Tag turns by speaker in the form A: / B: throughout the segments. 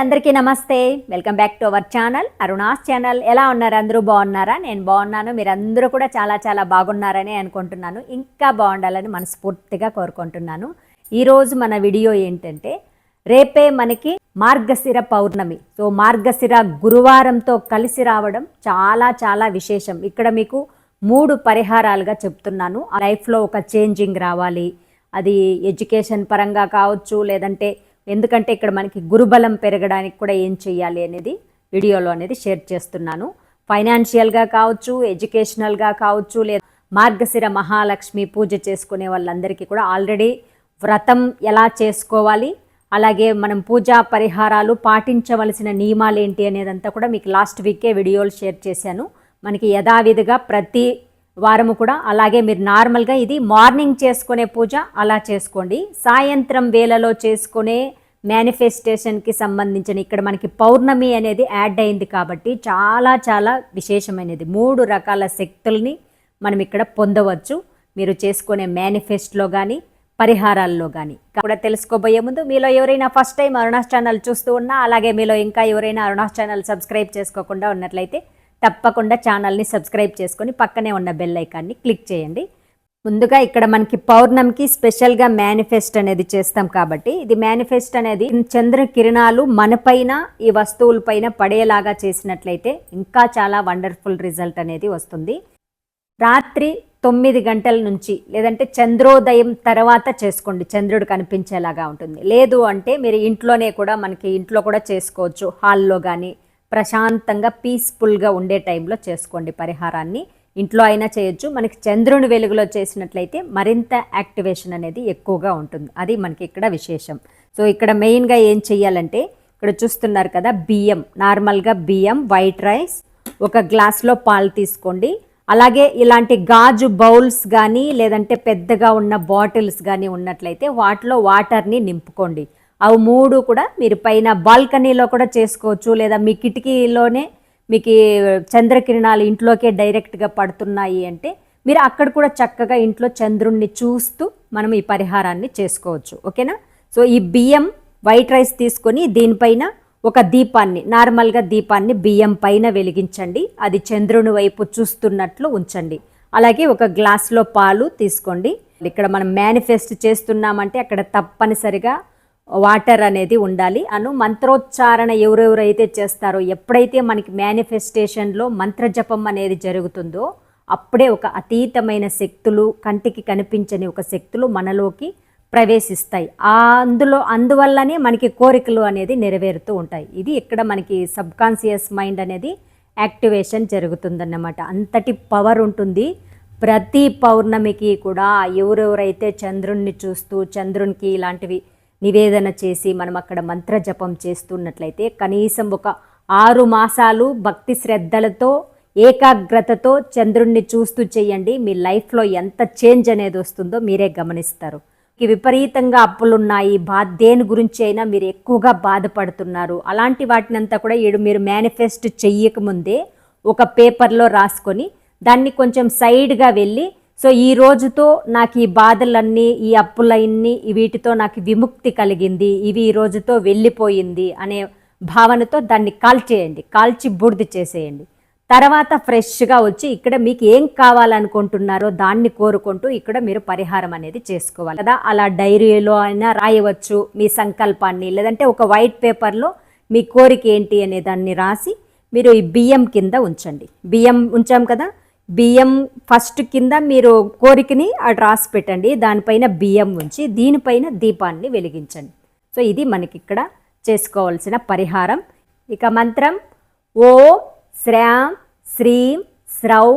A: అందరికీ నమస్తే. Welcome back to our channel Aruna's channel ఎలా ఉన్నారు? అందరూ బాగున్నారా? నేను బాగున్నాను. మీరు అందరూ కూడా చాలా చాలా బాగున్నారని అనుకుంటున్నాను. ఇంకా బాగుండాలని మనస్ఫూర్తిగా కోరుకుంటున్నాను. ఈరోజు మన వీడియో ఏంటంటే రేపే మనకి మార్గశిర పౌర్ణమి. సో మార్గశిర గురువారంతో కలిసి రావడం చాలా చాలా విశేషం. ఇక్కడ మీకు మూడు పరిహారాలుగా చెప్తున్నాను. ఆ లైఫ్లో ఒక చేంజింగ్ రావాలి. అది ఎడ్యుకేషన్ పరంగా కావచ్చు లేదంటే ఎందుకంటే ఇక్కడ మనకి గురుబలం పెరగడానికి కూడా ఏం చేయాలి అనేది వీడియోలో అనేది షేర్ చేస్తున్నాను. ఫైనాన్షియల్గా కావచ్చు ఎడ్యుకేషనల్గా కావచ్చు లేదా మార్గశిర మహాలక్ష్మి పూజ చేసుకునే వాళ్ళందరికీ కూడా ఆల్రెడీ వ్రతం ఎలా చేసుకోవాలి అలాగే మనం పూజా పరిహారాలు పాటించవలసిన నియమాలు ఏంటి అనేదంతా కూడా మీకు లాస్ట్ వీకే వీడియోలు షేర్ చేశాను. మనకి యథావిధిగా ప్రతి వారము కూడా అలాగే మీరు నార్మల్గా ఇది మార్నింగ్ చేసుకునే పూజ అలా చేసుకోండి. సాయంత్రం వేళలో చేసుకునే మేనిఫెస్టేషన్కి సంబంధించిన ఇక్కడ మనకి పౌర్ణమి అనేది యాడ్ అయింది కాబట్టి చాలా చాలా విశేషమైనది. మూడు రకాల శక్తుల్ని మనం ఇక్కడ పొందవచ్చు. మీరు చేసుకునే మేనిఫెస్ట్లో కానీ పరిహారాల్లో కానీ కూడా తెలుసుకోబోయే ముందు మీలో ఎవరైనా ఫస్ట్ టైం అరుణాస్ ఛానల్ చూస్తూ ఉన్నా అలాగే మీలో ఇంకా ఎవరైనా అరుణాస్ ఛానల్ సబ్స్క్రైబ్ చేసుకోకుండా ఉన్నట్లయితే తప్పకుండా ఛానల్ని సబ్స్క్రైబ్ చేసుకొని పక్కనే ఉన్న బెల్ ఐకాన్ని క్లిక్ చేయండి. ముందుగా ఇక్కడ మనకి పౌర్ణమికి స్పెషల్గా మేనిఫెస్ట్ అనేది చేస్తాం కాబట్టి ఇది మేనిఫెస్ట్ అనేది చంద్ర కిరణాలు మనపైన ఈ వస్తువులపైన పడేలాగా చేసినట్లయితే ఇంకా చాలా వండర్ఫుల్ రిజల్ట్ అనేది వస్తుంది. రాత్రి తొమ్మిది గంటల నుంచి లేదంటే చంద్రోదయం తర్వాత చేసుకోండి చంద్రుడు కనిపించేలాగా ఉంటుంది. లేదు అంటే మీరు ఇంట్లోనే కూడా మనకి ఇంట్లో కూడా చేసుకోవచ్చు. హాల్లో కానీ ప్రశాంతంగా పీస్ఫుల్గా ఉండే టైంలో చేసుకోండి పరిహారాన్ని. ఇంట్లో అయినా చేయొచ్చు. మనకి చంద్రుని వెలుగులో చేసినట్లయితే మరింత యాక్టివేషన్ అనేది ఎక్కువగా ఉంటుంది. అది మనకి ఇక్కడ విశేషం. సో ఇక్కడ మెయిన్గా ఏం చెయ్యాలంటే ఇక్కడ చూస్తున్నారు కదా బియ్యం. నార్మల్గా బియ్యం వైట్ రైస్ ఒక గ్లాస్లో పాలు తీసుకోండి. అలాగే ఇలాంటి గాజు బౌల్స్ కానీ లేదంటే పెద్దగా ఉన్న బాటిల్స్ కానీ ఉన్నట్లయితే వాటిలో వాటర్ని నింపుకోండి. అవి మూడు కూడా మీరు పైన బాల్కనీలో కూడా చేసుకోవచ్చు లేదా మీ కిటికీలోనే మీకు చంద్రకిరణాలు ఇంట్లోకే డైరెక్ట్గా పడుతున్నాయి అంటే మీరు అక్కడ కూడా చక్కగా ఇంట్లో చంద్రుణ్ణి చూస్తూ మనం ఈ పరిహారాన్ని చేసుకోవచ్చు. ఓకేనా? సో ఈ బియ్యం వైట్ రైస్ తీసుకొని దీనిపైన ఒక దీపాన్ని నార్మల్గా దీపాన్ని బియ్యం పైన వెలిగించండి. అది చంద్రుని వైపు చూస్తున్నట్లు ఉంచండి. అలాగే ఒక గ్లాస్లో పాలు తీసుకోండి. ఇక్కడ మనం మేనిఫెస్ట్ చేస్తున్నామంటే అక్కడ తప్పనిసరిగా వాటర్ అనేది ఉండాలి. అను మంత్రోచ్చారణ ఎవరెవరైతే చేస్తారో ఎప్పుడైతే మనకి మేనిఫెస్టేషన్లో మంత్రజపం అనేది జరుగుతుందో అప్పుడే ఒక అతీతమైన శక్తులు కంటికి కనిపించని ఒక శక్తులు మనలోకి ప్రవేశిస్తాయి. అందులో అందువల్లనే మనకి కోరికలు అనేది నెరవేరుతూ ఉంటాయి. ఇది ఇక్కడ మనకి సబ్కాన్షియస్ మైండ్ అనేది యాక్టివేషన్ జరుగుతుందన్నమాట. అంతటి పవర్ ఉంటుంది. ప్రతి పౌర్ణమికి కూడా ఎవరెవరైతే చంద్రుణ్ణి చూస్తూ చంద్రునికి ఇలాంటివి నివేదన చేసి మనం అక్కడ మంత్ర జపం చేస్తున్నట్లయితే కనీసం ఒక ఆరు మాసాలు భక్తి శ్రద్ధలతో ఏకాగ్రతతో చంద్రుణ్ణి చూస్తూ చేయండి. మీ లైఫ్లో ఎంత చేంజ్ అనేది వస్తుందో మీరే గమనిస్తారు. విపరీతంగా అప్పులున్నాయి. బా దేని గురించి అయినా మీరు ఎక్కువగా బాధపడుతున్నారు. అలాంటి వాటినంతా కూడా ఈడు మీరు మేనిఫెస్ట్ చెయ్యకముందే ఒక పేపర్లో రాసుకొని దాన్ని కొంచెం సైడ్గా వెళ్ళి సో ఈ రోజుతో నాకు ఈ బాధలన్నీ ఈ అప్పులన్నీ వీటితో నాకు విముక్తి కలిగింది. ఇవి ఈ రోజుతో వెళ్ళిపోయింది అనే భావనతో దాన్ని కాల్చేయండి. కాల్చి బూడిద చేసేయండి. తర్వాత ఫ్రెష్గా వచ్చి ఇక్కడ మీకు ఏం కావాలనుకుంటున్నారో దాన్ని కోరుకుంటూ ఇక్కడ మీరు పరిహారం అనేది చేసుకోవాలి కదా. అలా డైరీలో అయినా రాయవచ్చు మీ సంకల్పాన్ని. లేదంటే ఒక వైట్ పేపర్లో మీ కోరిక ఏంటి అనే దాన్ని రాసి మీరు ఈ బియ్యం కింద ఉంచండి. బియ్యం ఉంచాం కదా బియ్యం ఫస్ట్ కింద మీరు కోరికని అటు రాసి పెట్టండి దానిపైన బియ్యం ఉంచి దీనిపైన దీపాన్ని వెలిగించండి. సో ఇది మనకి ఇక్కడ చేసుకోవాల్సిన పరిహారం. ఇక మంత్రం ఓ శ్రాం శ్రీం స్రౌ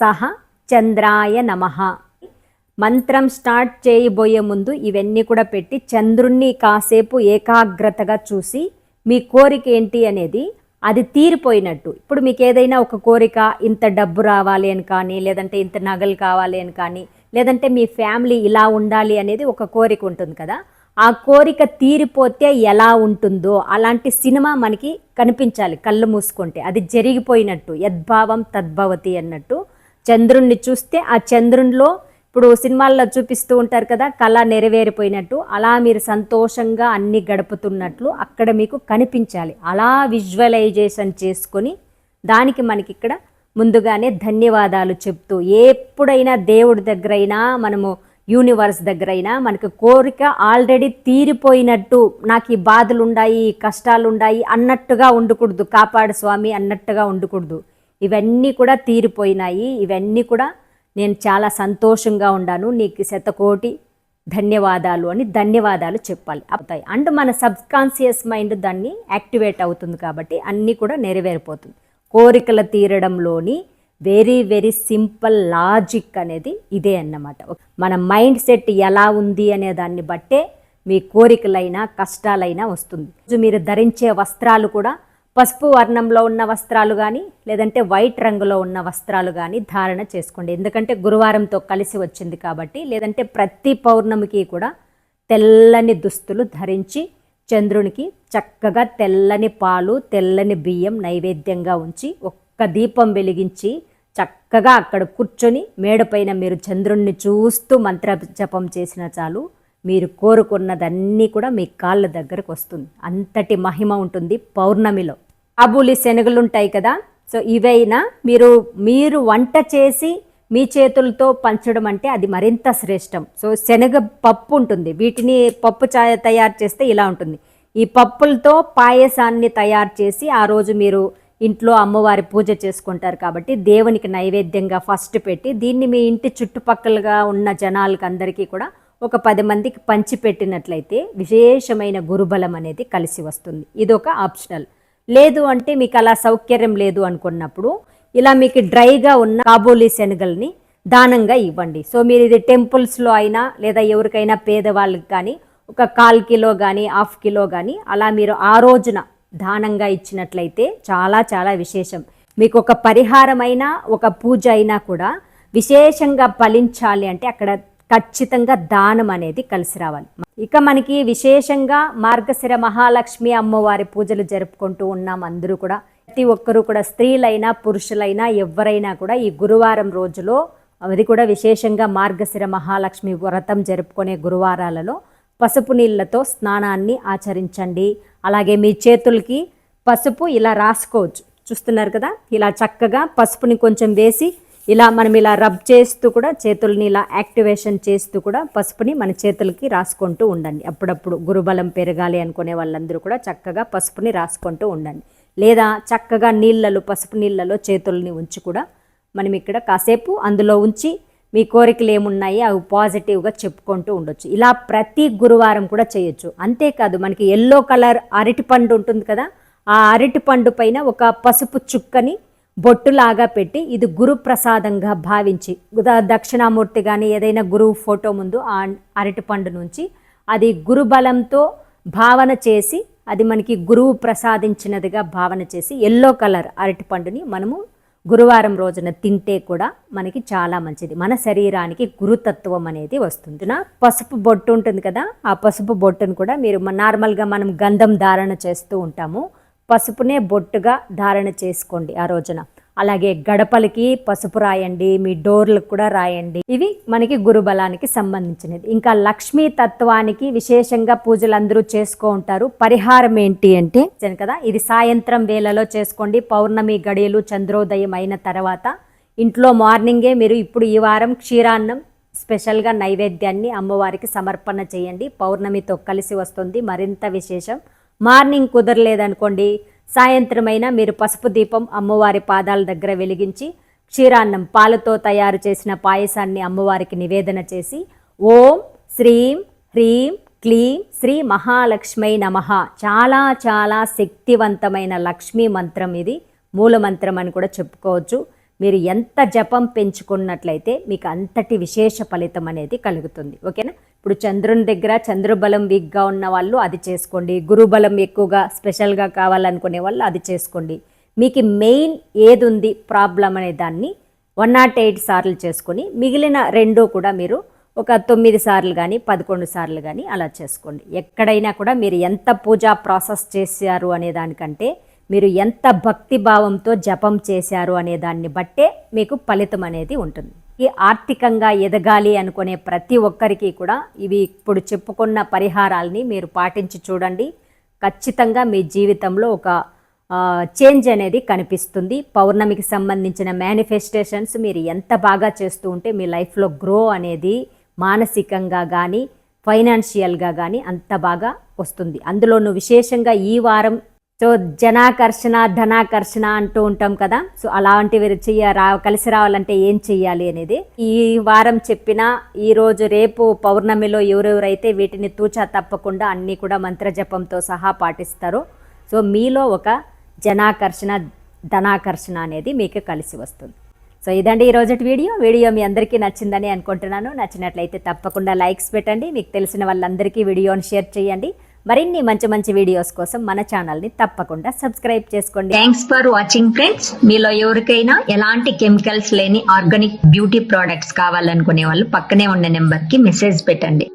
A: సహ చంద్రాయ నమః. మంత్రం స్టార్ట్ చేయబోయే ముందు ఇవన్నీ కూడా పెట్టి చంద్రుణ్ణి కాసేపు ఏకాగ్రతగా చూసి మీ కోరిక ఏంటి అనేది అది తీరిపోయినట్టు. ఇప్పుడు మీకు ఏదైనా ఒక కోరిక ఇంత డబ్బు రావాలి అని కానీ లేదంటే ఇంత నగలు కావాలి అని కానీ లేదంటే మీ ఫ్యామిలీ ఇలా ఉండాలి అనేది ఒక కోరిక ఉంటుంది కదా. ఆ కోరిక తీరిపోతే ఎలా ఉంటుందో అలాంటి సినిమా మనకి కనిపించాలి కళ్ళు మూసుకుంటే. అది జరిగిపోయినట్టు యద్భావం తద్భవతి అన్నట్టు. చంద్రుణ్ణి చూస్తే ఆ చంద్రునిలో ఇప్పుడు సినిమాల్లో చూపిస్తూ ఉంటారు కదా కళ నెరవేరిపోయినట్టు అలా మీరు సంతోషంగా అన్ని గడుపుతున్నట్లు అక్కడ మీకు కనిపించాలి. అలా విజువలైజేషన్ చేసుకొని దానికి మనకి ఇక్కడ ముందుగానే ధన్యవాదాలు చెప్తూ ఎప్పుడైనా దేవుడి దగ్గరైనా మనము యూనివర్స్ దగ్గరైనా మనకు కోరిక ఆల్రెడీ తీరిపోయినట్టు నాకు ఈ బాధలు కష్టాలుండాయి కష్టాలు అన్నట్టుగా ఉండకూడదు. కాపాడు స్వామి అన్నట్టుగా ఉండకూడదు. ఇవన్నీ కూడా తీరిపోయినాయి ఇవన్నీ కూడా నేను చాలా సంతోషంగా ఉన్నాను నీకు శతకోటి ధన్యవాదాలు అని ధన్యవాదాలు చెప్పాలి. అవుతాయి అండ్ మన సబ్కాన్షియస్ మైండ్ దాన్ని యాక్టివేట్ అవుతుంది కాబట్టి అన్నీ కూడా నెరవేరిపోతుంది. కోరికల తీరడంలోని వెరీ వెరీ సింపుల్ లాజిక్ అనేది ఇదే అన్నమాట. మన మైండ్ సెట్ ఎలా ఉంది అనే దాన్ని బట్టే మీ కోరికలైనా కష్టాలైనా వస్తుంది. మీరు ధరించే వస్త్రాలు కూడా పసుపు వర్ణంలో ఉన్న వస్త్రాలు కానీ లేదంటే వైట్ రంగులో ఉన్న వస్త్రాలు కానీ ధారణ చేసుకోండి. ఎందుకంటే గురువారంతో కలిసి వచ్చింది కాబట్టి లేదంటే ప్రతి పౌర్ణమికి కూడా తెల్లని దుస్తులు ధరించి చంద్రునికి చక్కగా తెల్లని పాలు తెల్లని బియ్యం నైవేద్యంగా ఉంచి ఒక్క దీపం వెలిగించి చక్కగా అక్కడ కూర్చొని మేడపైన మీరు చంద్రుణ్ణి చూస్తూ మంత్ర జపం చేసిన చాలు. మీరు కోరుకున్నదన్నీ కూడా మీ కాళ్ళ దగ్గరకు వస్తుంది. అంతటి మహిమ ఉంటుంది పౌర్ణమిలో. కాబూలి శనగలు ఉంటాయి కదా. సో ఇవైనా మీరు మీరు వంట చేసి మీ చేతులతో పంచడం అంటే అది మరింత శ్రేష్టం. సో శనగ పప్పు ఉంటుంది. వీటిని పప్పు చాయ తయారు చేస్తే ఇలా ఉంటుంది. ఈ పప్పులతో పాయసాన్ని తయారు చేసి ఆ రోజు మీరు ఇంట్లో అమ్మవారి పూజ చేసుకుంటారు కాబట్టి దేవునికి నైవేద్యంగా ఫస్ట్ పెట్టి దీన్ని మీ ఇంటి చుట్టుపక్కలగా ఉన్న జనాలకు అందరికీ కూడా ఒక పది మందికి పంచిపెట్టినట్లయితే విశేషమైన గురుబలం అనేది కలిసి వస్తుంది. ఇది ఒక ఆప్షనల్. లేదు అంటే మీకు అలా సౌకర్యం లేదు అనుకున్నప్పుడు ఇలా మీకు డ్రైగా ఉన్న కాబోలీ శనగల్ని దానంగా ఇవ్వండి. సో మీరు ఇది టెంపుల్స్లో అయినా లేదా ఎవరికైనా పేదవాళ్ళకి కానీ ఒక కాల్ కిలో కానీ హాఫ్ కిలో కానీ అలా మీరు ఆ రోజున దానంగా ఇచ్చినట్లయితే చాలా చాలా విశేషం. మీకు ఒక పరిహారమైన ఒక పూజ అయినా కూడా విశేషంగా ఫలించాలి అంటే అక్కడ ఖచ్చితంగా దానం అనేది కలిసి రావాలి. ఇక మనకి విశేషంగా మార్గశిర మహాలక్ష్మి అమ్మవారి పూజలు జరుపుకుంటూ ఉన్నాం అందరూ కూడా. ప్రతి ఒక్కరూ కూడా స్త్రీలైనా పురుషులైనా ఎవరైనా కూడా ఈ గురువారం రోజులో అది కూడా విశేషంగా మార్గశిర మహాలక్ష్మి వ్రతం జరుపుకునే గురువారాలలో పసుపు నీళ్ళతో స్నానాన్ని ఆచరించండి. అలాగే మీ చేతులకి పసుపు ఇలా రాసుకోవచ్చు. చూస్తున్నారు కదా? ఇలా చక్కగా పసుపుని కొంచెం వేసి ఇలా మనం ఇలా రబ్ చేస్తూ కూడా చేతుల్ని ఇలా యాక్టివేషన్ చేస్తూ కూడా పసుపుని మన చేతులకి రాసుకుంటూ ఉండండి. అప్పుడప్పుడు గురుబలం పెరగాలి అనుకునే వాళ్ళందరూ కూడా చక్కగా పసుపుని రాసుకుంటూ ఉండండి. లేదా చక్కగా నీళ్ళలో పసుపు నీళ్ళలో చేతుల్ని ఉంచి కూడా మనం ఇక్కడ కాసేపు అందులో ఉంచి మీ కోరికలు ఏమున్నాయి అవి పాజిటివ్గా చెప్పుకుంటూ ఉండొచ్చు. ఇలా ప్రతి గురువారం కూడా చేయొచ్చు. అంతేకాదు మనకి ఎల్లో కలర్ అరటిపండు ఉంటుంది కదా ఆ అరటిపండు పైన ఒక పసుపు చుక్కని బొట్టులాగా పెట్టి ఇది గురు ప్రసాదంగా భావించి దక్షిణామూర్తి కానీ ఏదైనా గురువు ఫోటో ముందు ఆ అరటిపండు నుంచి అది గురుబలంతో భావన చేసి అది మనకి గురువు ప్రసాదించినదిగా భావన చేసి ఎల్లో కలర్ అరటిపండుని మనము గురువారం రోజున తింటే కూడా మనకి చాలా మంచిది. మన శరీరానికి గురుతత్వం అనేది వస్తుంది. నా పసుపు బొట్టు ఉంటుంది కదా ఆ పసుపు బొట్టును కూడా మీరు నార్మల్గా మనం గంధం ధారణ చేస్తూ ఉంటాము. పసుపునే బొట్టుగా ధారణ చేసుకోండి ఆ రోజున. అలాగే గడపలకి పసుపు రాయండి మీ డోర్లకు కూడా రాయండి. ఇవి మనకి గురుబలానికి సంబంధించినది. ఇంకా లక్ష్మీ తత్వానికి విశేషంగా పూజలు అందరూ చేసుకో ఉంటారు. పరిహారం ఏంటి అంటే కదా ఇది సాయంత్రం వేళలో చేసుకోండి. పౌర్ణమి గడియలు చంద్రోదయం అయిన తర్వాత ఇంట్లో మార్నింగే మీరు ఇప్పుడు ఈ వారం క్షీరాన్నం స్పెషల్గా నైవేద్యాన్ని అమ్మవారికి సమర్పణ చేయండి. పౌర్ణమితో కలిసి వస్తుంది. మరింత విశేషం మార్నింగ్ కుదరలేదనుకోండి సాయంత్రమైనా మీరు పసుపు దీపం అమ్మవారి పాదాల దగ్గర వెలిగించి క్షీరాన్నం పాలతో తయారు చేసిన పాయసాన్ని అమ్మవారికి నివేదన చేసి ఓం శ్రీం హ్రీం క్లీం శ్రీ మహాలక్ష్మై నమ. చాలా చాలా శక్తివంతమైన లక్ష్మీ మంత్రం ఇది మూల మంత్రం అని కూడా చెప్పుకోవచ్చు. మీరు ఎంత జపం పెంచుకున్నట్లయితే మీకు అంతటి విశేష ఫలితం అనేది కలుగుతుంది. ఓకేనా? ఇప్పుడు చంద్రుని దగ్గర చంద్రబలం వీక్గా ఉన్న వాళ్ళు అది చేసుకోండి. గురుబలం ఎక్కువగా స్పెషల్గా కావాలనుకునే వాళ్ళు అది చేసుకోండి. మీకు మెయిన్ ఏది ఉంది ప్రాబ్లం అనే దాన్ని వన్ నాట్ ఎయిట్ సార్లు చేసుకొని మిగిలిన రెండు కూడా మీరు ఒక తొమ్మిది సార్లు కానీ పదకొండు సార్లు కానీ అలా చేసుకోండి. ఎక్కడైనా కూడా మీరు ఎంత పూజా ప్రాసెస్ చేశారు అనే దానికంటే మీరు ఎంత భక్తి భావంతో జపం చేశారు అనే దాన్ని బట్టే మీకు ఫలితం అనేది ఉంటుంది. ఈ ఆర్థికంగా ఎదగాలి అనుకునే ప్రతి ఒక్కరికి కూడా ఇవి ఇప్పుడు చెప్పుకున్న పరిహారాల్ని మీరు పాటించి చూడండి. ఖచ్చితంగా మీ జీవితంలో ఒక చేంజ్ అనేది కనిపిస్తుంది. పౌర్ణమికి సంబంధించిన మేనిఫెస్టేషన్స్ మీరు ఎంత బాగా చేస్తూ ఉంటే మీ లైఫ్లో గ్రో అనేది మానసికంగా కానీ ఫైనాన్షియల్గా కానీ అంత బాగా వస్తుంది. అందులోనూ విశేషంగా ఈ వారం సో జనాకర్షణ ధనాకర్షణ అంటూ ఉంటాం కదా. సో అలాంటివి చెయ్య రా కలిసి రావాలంటే ఏం చెయ్యాలి అనేది. ఈ వారం చెప్పిన ఈ రోజు రేపు పౌర్ణమిలో ఎవరెవరైతే వీటిని తూచా తప్పకుండా అన్నీ కూడా మంత్రజపంతో సహా పాటిస్తారో సో మీలో ఒక జనాకర్షణ ధనాకర్షణ అనేది మీకు కలిసి వస్తుంది. సో ఇదండి ఈ వీడియో. వీడియో మీ అందరికీ నచ్చిందని అనుకుంటున్నాను. నచ్చినట్లయితే తప్పకుండా లైక్స్ పెట్టండి. మీకు తెలిసిన వాళ్ళందరికీ వీడియోని షేర్ చేయండి. మరిన్ని మంచి మంచి వీడియోస్ కోసం మన ఛానల్ని తప్పకుండా సబ్స్క్రైబ్ చేసుకోండి.
B: థ్యాంక్స్ ఫర్ వాచింగ్ ఫ్రెండ్స్ మీలో ఎవరికైనా ఎలాంటి కెమికల్స్ లేని ఆర్గానిక్ బ్యూటీ ప్రోడక్ట్స్ కావాలనుకునే వాళ్ళు పక్కనే ఉన్న నెంబర్కి మెసేజ్ పెట్టండి.